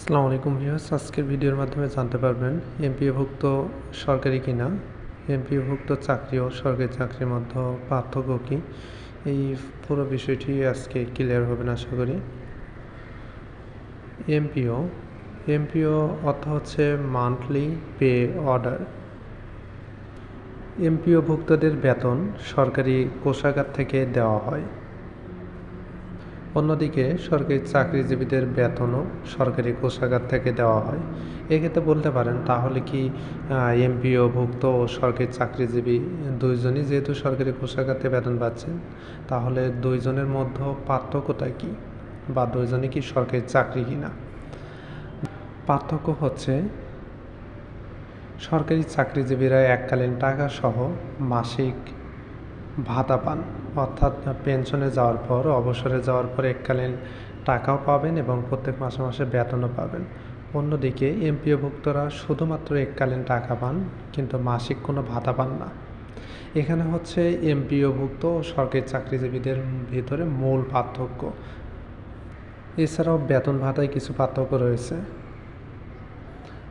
আসসালামু আলাইকুম ভিউয়ার্স। আজকের ভিডিওর মাধ্যমে জানতে পারবেন এমপিওভুক্ত সরকারি কিনা? এমপিওভুক্ত চাকরি ও সরকারি চাকরির মধ্যে পার্থক্য কী? এই পুরো বিষয়টি আজকে ক্লিয়ার হবে না, আশা করি। এমপিও। এমপিও অর্থ হচ্ছে মান্থলি পে অর্ডার এমপিও ভুক্তদের বেতন সরকারি কোষাগার থেকে দেওয়া হয়। অন্যদিকে সরকারি চাকরিজীবীদের বেতনও সরকারি কোষাগার থেকে দেওয়া হয়। এক্ষেত্রে বলতে পারেন, তাহলে কি এমপিও ভুক্ত ও সরকারি চাকরিজীবী দুইজনই যেহেতু সরকারি কোষাগার থেকে বেতন পাচ্ছেন, তাহলে দুইজনের মধ্যে পার্থক্যটা কি? বা দুইজনে কি সরকারি চাকরি কিনা? পার্থক্য হচ্ছে, সরকারি চাকরিজীবীরা এককালীন টাকা সহ মাসিক ভাতা পান। অর্থাৎ পেনশনে যাওয়ার পর, অবসরে যাওয়ার পর এককালীন টাকাও পাবেন এবং প্রত্যেক মাসে মাসে বেতনও পাবেন। অন্যদিকে এমপিওভুক্তরা শুধুমাত্র এককালীন টাকা পান, কিন্তু মাসিক কোনো ভাতা পান না। এখানে হচ্ছে এমপিওভুক্ত সরকারি চাকরিজীবীদের ভিতরে মূল পার্থক্য। এছাড়াও বেতন ভাতায় কিছু পার্থক্য রয়েছে।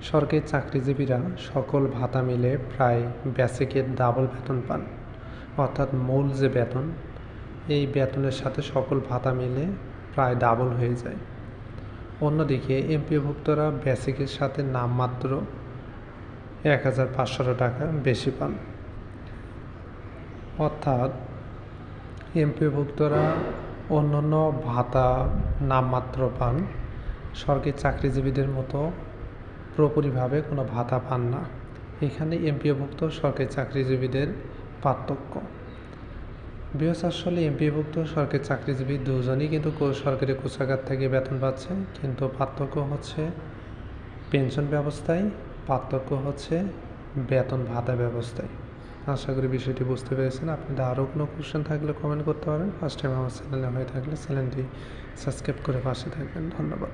সরকারি চাকরিজীবীরা সকল ভাতা মিলে প্রায় বেসিকের ডাবল বেতন পান। অর্থাৎ মূল যে বেতন, এই বেতনের সাথে সকল ভাতা মিলে প্রায় ডাবল হয়ে যায়। অন্যদিকে এমপিওভুক্তরা বেসিকের সাথে নামমাত্র এক হাজার পাঁচশো টাকা বেশি পান। অর্থাৎ এমপিওভুক্তরা অন্যান্য ভাতা নামমাত্র পান, সরকারি চাকরিজীবীদের মতো পুরোপুরিভাবে কোনো ভাতা পান না। এখানে এমপিওভুক্ত সরকারি চাকরিজীবীদের পার্থক্য। বিএস আসলে এমপিভুক্ত সরকারি চাকরিজীবী দুজনই কিন্তু সরকারি কোষাগার থেকে বেতন পাচ্ছে, কিন্তু পার্থক্য হচ্ছে পেনশন ব্যবস্থায়, পার্থক্য হচ্ছে বেতন ভাতা ব্যবস্থায়। আশা করি বিষয়টি বুঝতে পেরেছেন। আপনাদের আরও কোনো কোশ্চেন থাকলে কমেন্ট করতে পারেন। ফার্স্ট টাইম আমার চ্যানেলে হয়ে থাকলে চ্যানেলটি সাবস্ক্রাইব করে পাশে থাকবেন। ধন্যবাদ।